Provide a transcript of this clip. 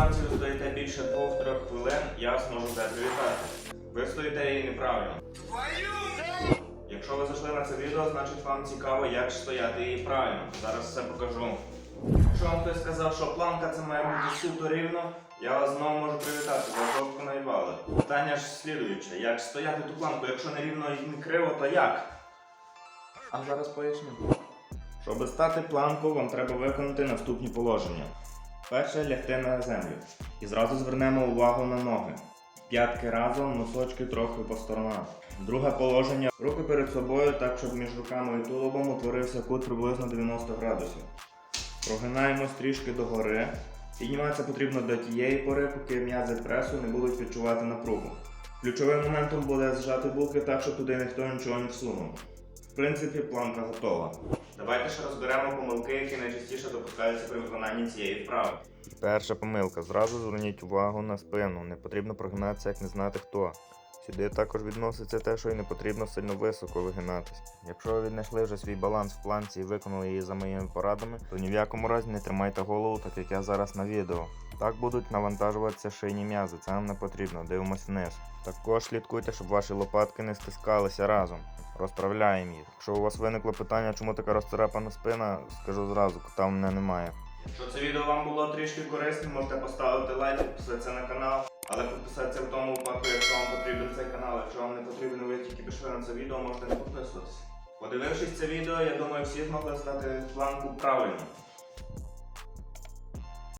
планці ви стоїте більше 2-3 хвилин, я зможу тебе привітати. Ви стоїте її неправильно. Якщо ви зайшли на це відео, значить вам цікаво, як стояти її правильно. Зараз все покажу. Якщо вам хтось сказав, що планка це має бути суто рівно, я вас знову можу привітати, ви жовтку наїбали. Питання ж слідуюче, як стояти ту планку, якщо не рівно і не криво, то як? А зараз поясню. Щоб стати планку, вам треба виконати наступні положення. Перше лягти на землю. І зразу звернемо увагу на ноги. П'ятки разом, носочки трохи по сторонах. Друге положення. Руки перед собою, так щоб між руками і тулубом утворився кут приблизно 90 градусів. Прогинаємось трішки догори. Підніматися потрібно до тієї пори, поки м'язи пресу не будуть відчувати напругу. Ключовим моментом буде зжати булки так, щоб туди ніхто нічого не всунув. Принципі, планка готова. Давайте ще розберемо помилки, які найчастіше допускаються при виконанні цієї вправи. Перша помилка. Зразу зверніть увагу на спину. Не потрібно прогинатися, як не знати хто. Сюди також відноситься те, що й не потрібно сильно високо вигинатись. Якщо ви віднайшли вже свій баланс в планці і виконали її за моїми порадами, то ні в якому разі не тримайте голову, так як я зараз на відео. Так будуть навантажуватися шийні м'язи, це нам не потрібно, дивимось вниз. Також слідкуйте, щоб ваші лопатки не стискалися разом. Розправляємо їх. Якщо у вас виникло питання, чому така розцарапана спина, скажу зразу, кота в мене немає. Якщо це відео вам було трішки корисним, можете поставити лайк, підписатися на канал. Але підписатися в тому випадку, якщо вам потрібен цей канал. Якщо вам не потрібен, ви тільки пішли на це відео, можете не підписуватися. Подивившись це відео, я думаю, всі змогли здати планку правильно.